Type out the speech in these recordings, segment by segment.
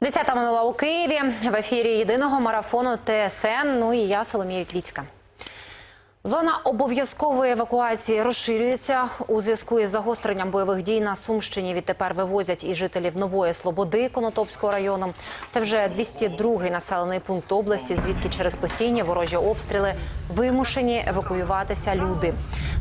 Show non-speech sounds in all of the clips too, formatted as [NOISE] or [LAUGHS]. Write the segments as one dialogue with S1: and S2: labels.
S1: Десята минула у Києві в ефірі єдиного марафону ТСН. Ну і я Соломія Вітвіцька. Зона обов'язкової евакуації розширюється у зв'язку із загостренням бойових дій на Сумщині. Відтепер вивозять і жителів нової Слободи Конотопського району. Це вже 202-й населений пункт області, звідки через постійні ворожі обстріли вимушені евакуюватися люди.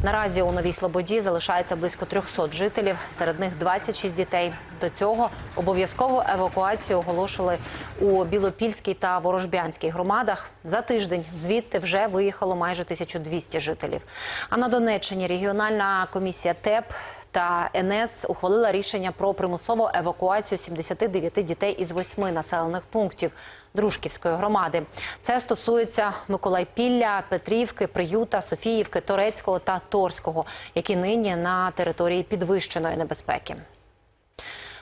S1: Наразі у новій Слободі залишається близько 300 жителів, серед них 26 дітей. До цього обов'язкову евакуацію оголошили у Білопільській та Ворожбянській громадах. За тиждень звідти вже виїхало майже 1200 жителів. А на Донеччині регіональна комісія ТЕП та НС ухвалила рішення про примусову евакуацію 79 дітей із восьми населених пунктів Дружківської громади. Це стосується Миколайпілля, Петрівки, Приюта, Софіївки, Торецького та Торського, які нині на території підвищеної небезпеки.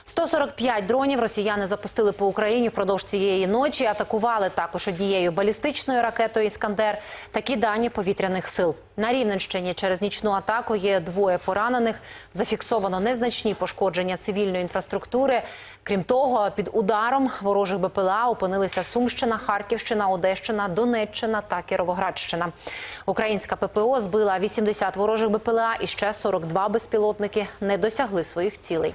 S1: 145 дронів росіяни запустили по Україні впродовж цієї ночі. Атакували також однією балістичною ракетою Іскандер. Такі дані повітряних сил на Рівненщині через нічну атаку є двоє поранених. Зафіксовано незначні пошкодження цивільної інфраструктури. Крім того, під ударом ворожих БПЛА опинилися Сумщина, Харківщина, Одещина, Донеччина та Кіровоградщина. Українська ППО збила 80 ворожих БПЛА і ще 42 безпілотники не досягли своїх цілей.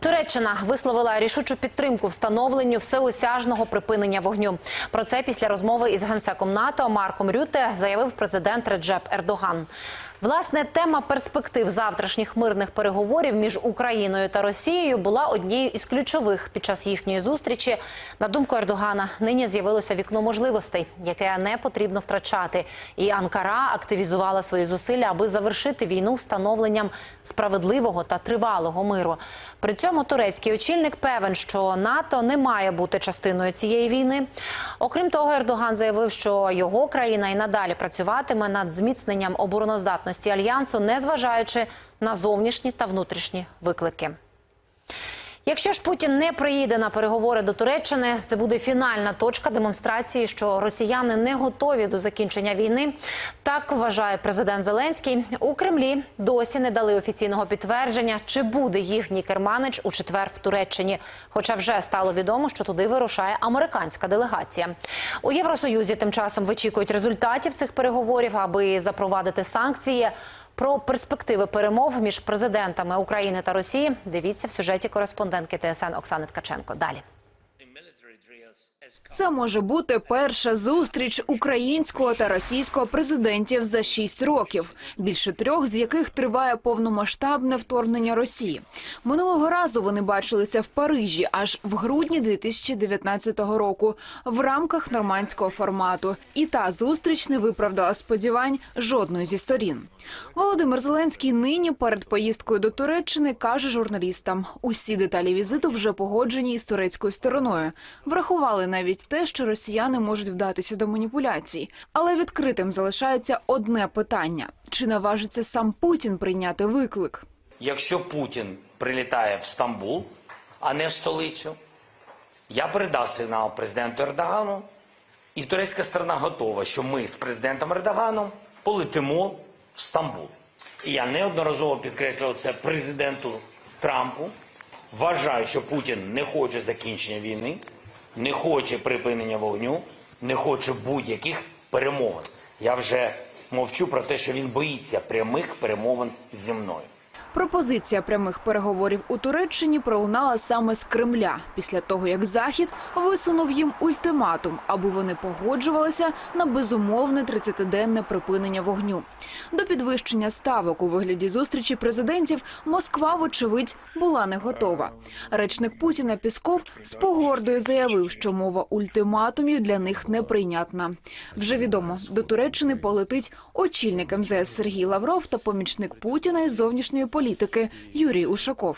S1: Туреччина висловила рішучу підтримку встановленню всеосяжного припинення вогню. Про це після розмови із генсеком НАТО Марком Рюте заявив президент Реджеп Ердоган. Власне, тема перспектив завтрашніх мирних переговорів між Україною та Росією була однією із ключових під час їхньої зустрічі. На думку Ердогана, нині з'явилося вікно можливостей, яке не потрібно втрачати. І Анкара активізувала свої зусилля, аби завершити війну встановленням справедливого та тривалого миру. При цьому турецький очільник певен, що НАТО не має бути частиною цієї війни. Окрім того, Ердоган заявив, що його країна і надалі працюватиме над зміцненням обороноздатності альянсу, незважаючи на зовнішні та внутрішні виклики. Якщо ж Путін не приїде на переговори до Туреччини, це буде фінальна точка демонстрації, що росіяни не готові до закінчення війни. Так вважає президент Зеленський. У Кремлі досі не дали офіційного підтвердження, чи буде їхній керманич у четвер в Туреччині. Хоча вже стало відомо, що туди вирушає американська делегація. У Євросоюзі тим часом вичікують результатів цих переговорів, аби запровадити санкції. Про перспективи перемов між президентами України та Росії дивіться в сюжеті кореспондентки ТСН Оксани Ткаченко. Далі.
S2: Це може бути перша зустріч українського та російського президентів за шість років, більше трьох з яких триває повномасштабне вторгнення Росії. Минулого разу вони бачилися в Парижі аж в грудні 2019 року в рамках нормандського формату. І та зустріч не виправдала сподівань жодної зі сторін. Володимир Зеленський нині перед поїздкою до Туреччини каже журналістам: усі деталі візиту вже погоджені із турецькою стороною. Врахували навіть те, що росіяни можуть вдатися до маніпуляцій. Але відкритим залишається одне питання: чи наважиться сам Путін прийняти виклик?
S3: Якщо Путін прилітає в Стамбул, а не в столицю, я передав сигнал президенту Ердогану, і турецька сторона готова, що ми з президентом Ердоганом полетимо в Стамбул. І я неодноразово підкреслював це президенту Трампу. Вважаю, що Путін не хоче закінчення війни, не хоче припинення вогню, не хоче будь-яких перемовин. Я вже мовчу про те, що він боїться прямих перемовин зі мною.
S2: Пропозиція прямих переговорів у Туреччині пролунала саме з Кремля після того, як Захід висунув їм ультиматум, аби вони погоджувалися на безумовне 30-денне припинення вогню. До підвищення ставок у вигляді зустрічі президентів Москва, вочевидь, була не готова. Речник Путіна Пісков з погордою заявив, що мова ультиматумів для них неприйнятна. Вже відомо, до Туреччини полетить очільник МЗС Сергій Лавров та помічник Путіна із зовнішньої політики Юрій Ушаков.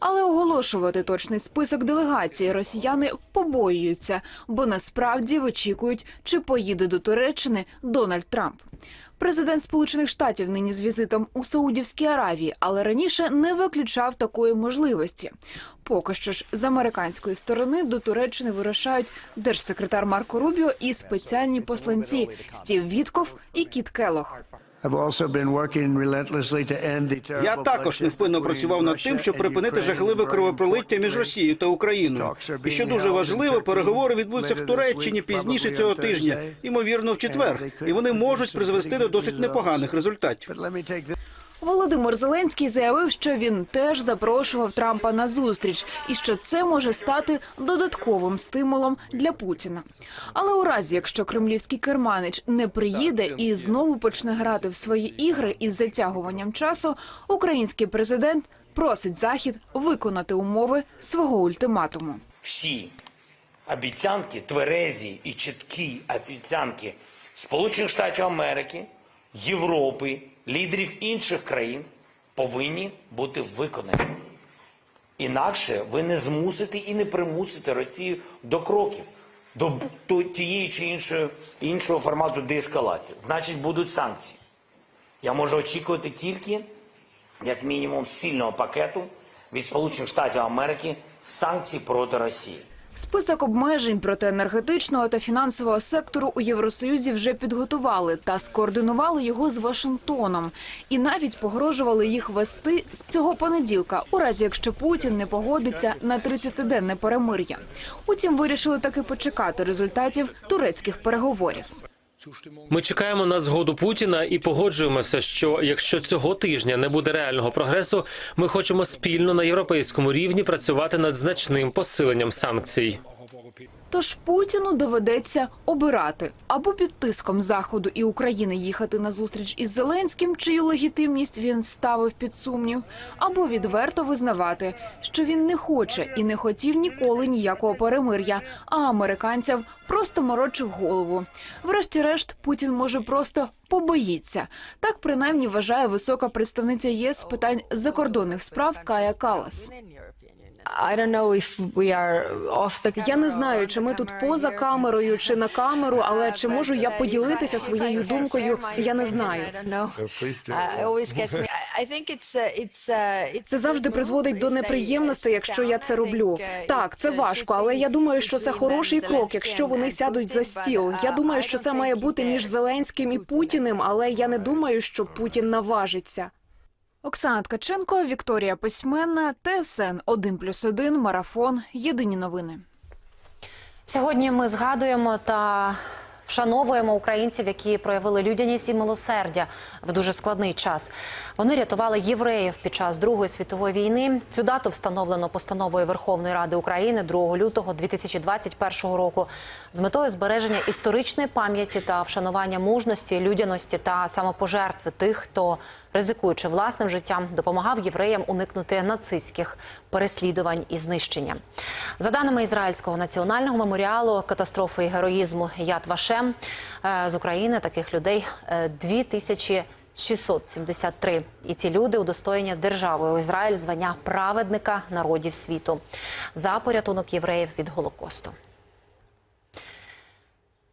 S2: Але оголошувати точний список делегації росіяни побоюються, бо насправді вичікують, чи поїде до Туреччини Дональд Трамп. Президент Сполучених Штатів нині з візитом у Саудівській Аравії, але раніше не виключав такої можливості. Поки що ж з американської сторони до Туреччини вирушають держсекретар Марко Рубіо і спеціальні посланці Стів Вітков і Кіт Келох.
S4: Я також невпинно працював над тим, щоб припинити жахливе кровопролиття між Росією та Україною. І що дуже важливо, переговори відбудуться в Туреччині пізніше цього тижня, ймовірно, в четвер, і вони можуть призвести до досить непоганих результатів.
S2: Володимир Зеленський заявив, що він теж запрошував Трампа на зустріч, і що це може стати додатковим стимулом для Путіна. Але у разі, якщо кремлівський керманич не приїде і знову почне грати в свої ігри із затягуванням часу, український президент просить захід виконати умови свого ультиматуму.
S3: всі обіцянки, тверезі і чіткі обіцянки Сполучених Штатів Америки, Європи, лідерів інших країн повинні бути виконані. Інакше ви не змусите і не примусите Росію до кроків, до тієї чи іншої, іншого формату деескалації. Значить, будуть санкції. Я можу очікувати тільки, як мінімум, сильного пакету від Сполучених Штатів Америки санкцій проти Росії.
S2: Список обмежень проти енергетичного та фінансового сектору у Євросоюзі вже підготували та скоординували його з Вашингтоном, і навіть погрожували їх вести з цього понеділка, у разі якщо Путін не погодиться на 30-денне перемир'я. Утім, вирішили таки почекати результатів турецьких переговорів.
S5: Ми чекаємо на згоду Путіна і погоджуємося, що якщо цього тижня не буде реального прогресу, ми хочемо спільно на європейському рівні працювати над значним посиленням санкцій.
S2: Тож Путіну доведеться обирати або під тиском Заходу і України їхати на зустріч із Зеленським, чию легітимність він ставив під сумнів, або відверто визнавати, що він не хоче і не хотів ніколи ніякого перемир'я, а американцям просто морочив голову. Врешті-решт, Путін може просто побоїться. Так принаймні вважає висока представниця ЄС питань закордонних справ Кая Калас.
S6: I don't know if we are off the
S7: Я не знаю, чи ми тут поза камерою, чи на камеру, але чи можу я поділитися своєю думкою? Я не знаю. Це завжди призводить до неприємностей, якщо я це роблю. Так, це важко, але я думаю, що це хороший крок, якщо вони сядуть за стіл. Я думаю, що це має бути між Зеленським і Путіним, але я не думаю, що Путін наважиться.
S2: Оксана Ткаченко, Вікторія Письменна, ТСН 1+,1, Марафон. Єдині новини.
S1: Сьогодні ми згадуємо та вшановуємо українців, які проявили людяність і милосердя в дуже складний час. Вони рятували євреїв під час Другої світової війни. Цю дату встановлено постановою Верховної Ради України 2 лютого 2021 року з метою збереження історичної пам'яті та вшанування мужності, людяності та самопожертви тих, хто ризикуючи власним життям, допомагав євреям уникнути нацистських переслідувань і знищення. За даними Ізраїльського національного меморіалу катастрофи і героїзму Яд Вашем е, з України таких людей е, 2673. І ці люди удостоєні державою Ізраїль звання праведника народів світу за порятунок євреїв від Голокосту.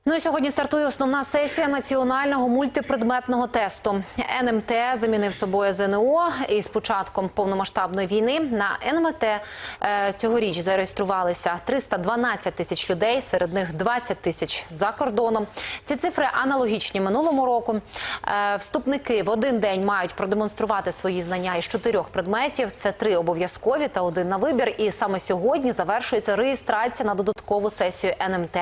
S1: Ну і сьогодні стартує основна сесія національного мультипредметного тесту. НМТ замінив собою ЗНО. І з початком повномасштабної війни на НМТ е, цьогоріч зареєструвалися 312 тисяч людей, серед них 20 тисяч за кордоном. Ці цифри аналогічні минулому року. Е, Вступники в один день мають продемонструвати свої знання із чотирьох предметів. Це три обов'язкові та один на вибір. І саме сьогодні завершується реєстрація на додаткову сесію НМТ.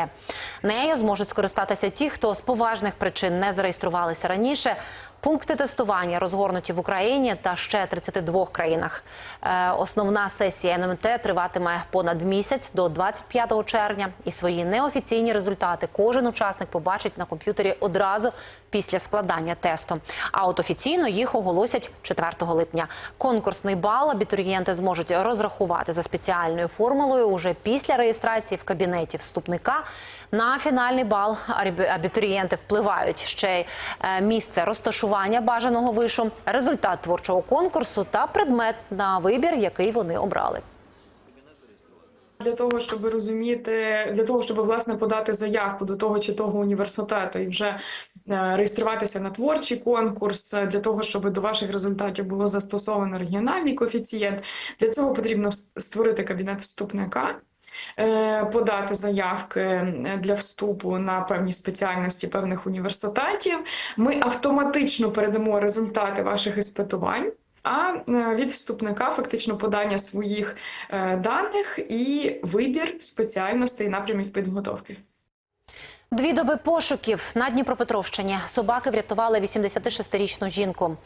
S1: Нею зможуть скористатися ті, хто з поважних причин не зареєструвалися раніше. Пункти тестування розгорнуті в Україні та ще 32 країнах. Е, Основна сесія НМТ триватиме понад місяць до 25 червня. І свої неофіційні результати кожен учасник побачить на комп'ютері одразу після складання тесту. А от офіційно їх оголосять 4 липня. Конкурсний бал абітурієнти зможуть розрахувати за спеціальною формулою уже після реєстрації в кабінеті вступника. На фінальний бал абітурієнти впливають ще е, місце розташування бажаного вишу, результат творчого конкурсу та предмет на вибір, який вони обрали.
S8: Для того, щоб розуміти, для того, щоб власне подати заявку до того чи того університету і вже е, реєструватися на творчий конкурс, е, для того, щоб до ваших результатів було застосовано регіональний коефіцієнт, для цього потрібно створити кабінет вступника. Е, подати заявки е, для вступу на певні спеціальності певних університетів. Ми автоматично передамо результати ваших іспитувань. А е, від вступника фактично подання своїх даних і вибір спеціальностей напрямів підготовки.
S1: Дві доби пошуків на Дніпропетровщині собаки врятували 86-річну жінку.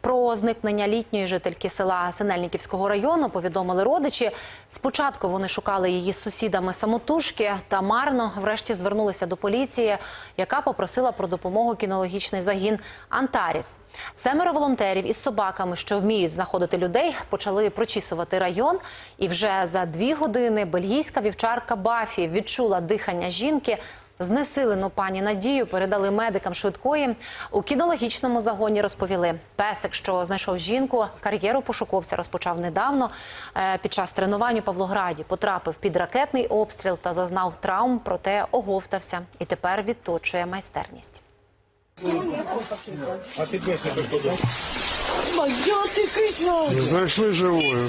S1: Про зникнення літньої жительки села Синельниківського району повідомили родичі. Спочатку вони шукали її з сусідами самотужки та марно врешті звернулися до поліції, яка попросила про допомогу кінологічний загін Антаріс. Семеро волонтерів із собаками, що вміють знаходити людей, почали прочісувати район. І вже за дві години бельгійська вівчарка Бафі відчула дихання жінки. Знесилену пані Надію передали медикам швидкої. У кінологічному загоні розповіли, песик, що знайшов жінку, кар'єру пошуковця розпочав недавно. Е, Під час тренувань у Павлограді потрапив під ракетний обстріл та зазнав травм, проте оговтався і тепер відточує майстерність.
S9: Знайшли живою.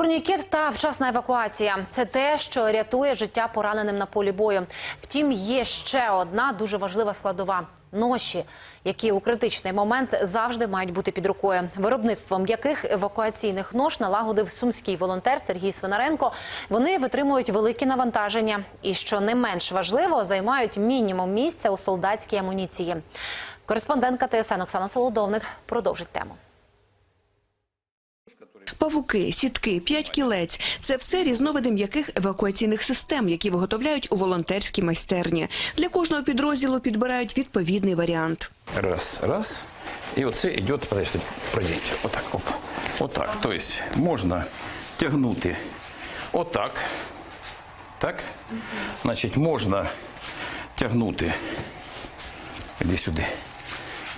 S1: Турнікет та вчасна евакуація це те, що рятує життя пораненим на полі бою. Втім, є ще одна дуже важлива складова. Ноші, які у критичний момент завжди мають бути під рукою. Виробництво м'яких евакуаційних нож налагодив сумський волонтер Сергій Свинаренко. Вони витримують великі навантаження і, що не менш важливо, займають мінімум місця у солдатській амуніції. Кореспондентка ТСН Оксана Солодовник продовжить тему.
S10: Павуки, сітки, п'ять кілець – це все різновиди м'яких евакуаційних систем, які виготовляють у волонтерській майстерні. Для кожного підрозділу підбирають відповідний варіант.
S11: Раз, раз. І оце йде, подожди, пройдіть. Отак, оп. Отак. Тобто можна тягнути отак. Так? Значить, можна тягнути. Іди сюди.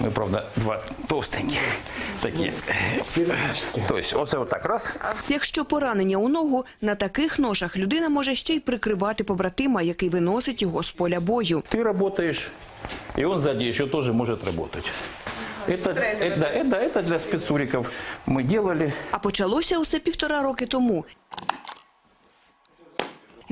S11: Ми, правда, два товстеньких такі. Тобто, оце отак раз.
S10: Якщо поранення у ногу, на таких ножах людина може ще й прикривати побратима, який виносить його з поля бою.
S11: Ты работаешь, и он сзади еще тоже может работать. Это, это, это, это для спецуриков мы делали.
S10: А почалося усе півтора роки тому.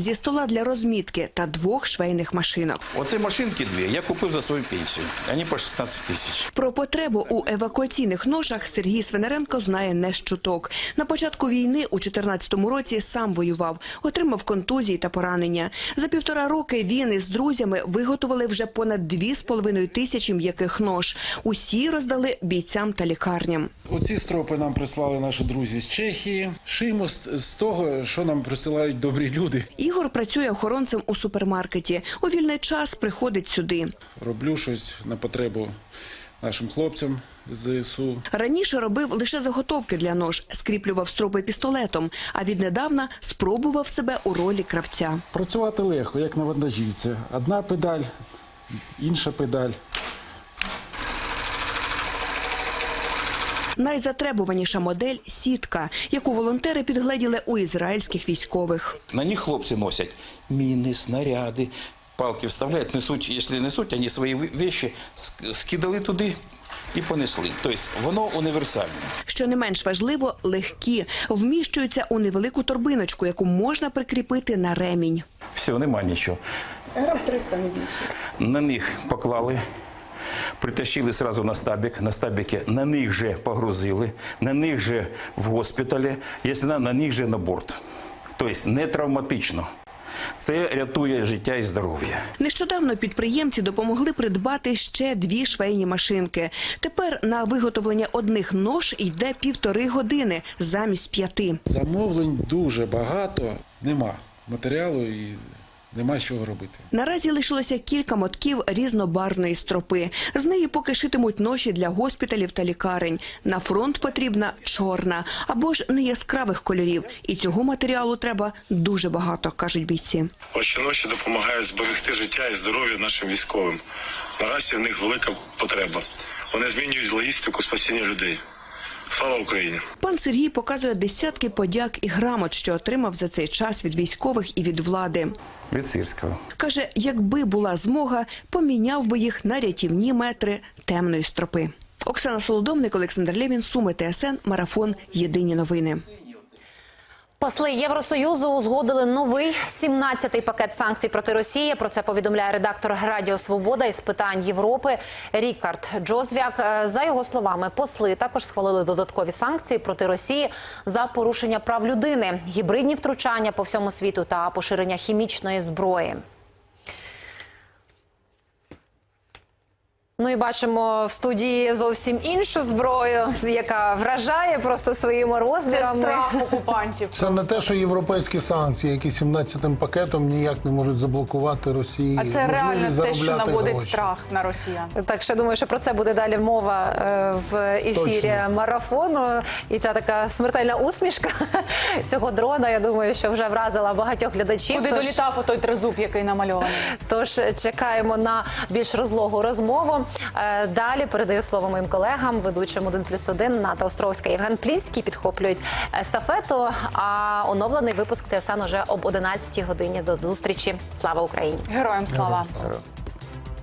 S10: Зі стола для розмітки та двох швейних машинок.
S11: Оце машинки дві я купив за свою пенсію. Вони по 16 тисяч.
S10: Про потребу у евакуаційних ножах Сергій Свинаренко знає не з чуток. На початку війни у 14-му році сам воював, отримав контузії та поранення. За півтора роки він із друзями виготовили вже понад дві з половиною тисячі м'яких нож. Усі роздали бійцям та лікарням.
S9: Оці стропи нам прислали наші друзі з Чехії. Шиємо з, з того, що нам присилають добрі люди.
S10: Ігор працює охоронцем у супермаркеті. У вільний час приходить сюди.
S9: Роблю щось на потребу нашим хлопцям з ЗСУ.
S10: Раніше робив лише заготовки для нож, скріплював стропи пістолетом, а віднедавна спробував себе у ролі кравця.
S9: Працювати легко, як на вантажівці. Одна педаль, інша педаль.
S10: Найзатребуваніша модель сітка, яку волонтери підгледіли у ізраїльських військових.
S11: На них хлопці носять міни, снаряди, палки вставляють, несуть, якщо несуть, вони свої вещи скидали туди і понесли. Тобто воно універсальне.
S10: Що не менш важливо, легкі, вміщуються у невелику торбиночку, яку можна прикріпити на ремінь.
S11: Все, нема нічого.
S8: Грам 300 не більше.
S11: На них поклали, притащили сразу на стабік, на стабіки на них же погрузили, на них же в госпіталі, якщо на, на них же на борт. Тобто не травматично. Це рятує життя і здоров'я.
S10: Нещодавно підприємці допомогли придбати ще дві швейні машинки. Тепер на виготовлення одних нож йде півтори години замість п'яти.
S9: Замовлень дуже багато, нема матеріалу і нема чого робити.
S10: Наразі лишилося кілька мотків різнобарвної стропи. З неї поки шитимуть ноші для госпіталів та лікарень. На фронт потрібна чорна або ж не яскравих кольорів. І цього матеріалу треба дуже багато, кажуть бійці.
S12: Очі ноші допомагають зберегти життя і здоров'я нашим військовим. Наразі в них велика потреба. Вони змінюють логістику спасіння людей. Слава Україні!
S10: Пан Сергій показує десятки подяк і грамот, що отримав за цей час від військових і від влади.
S11: Від сірського
S10: Каже, якби була змога, поміняв би їх на рятівні метри темної стропи. Оксана Солодовник, Олександр Лєвін, Суми, ТСН, Марафон. Єдині новини.
S1: Посли Євросоюзу узгодили новий 17-й пакет санкцій проти Росії. Про це повідомляє редактор Радіо Свобода із питань Європи Рікард Джозвяк. Е, За його словами, посли також схвалили додаткові санкції проти Росії за порушення прав людини, гібридні втручання по всьому світу та поширення хімічної зброї. Ну і бачимо в студії зовсім іншу зброю, яка вражає просто своїми розмірами.
S2: окупантів.
S13: Це не те, що європейські санкції, які 17-м пакетом ніяк не можуть заблокувати Росії.
S2: А це реально те, що наводить
S13: гроші.
S2: страх на росіян.
S1: Так що думаю, що про це буде далі мова е, в ефірі
S13: Точно.
S1: марафону. І ця така смертельна усмішка [LAUGHS] цього дрона. Я думаю, що вже вразила багатьох глядачів.
S2: Куди
S1: Тож-
S2: долітав отой тризуб, який намальований?
S1: Тож чекаємо на більш розлогу розмову. Е, Далі передаю слово моїм колегам, ведучим 1 плюс 1 Ната Островська, Євген Плінський підхоплюють естафету. А оновлений випуск ТСН уже об 11 годині. До зустрічі. Слава Україні!
S2: Героям слава.
S13: Героям слава.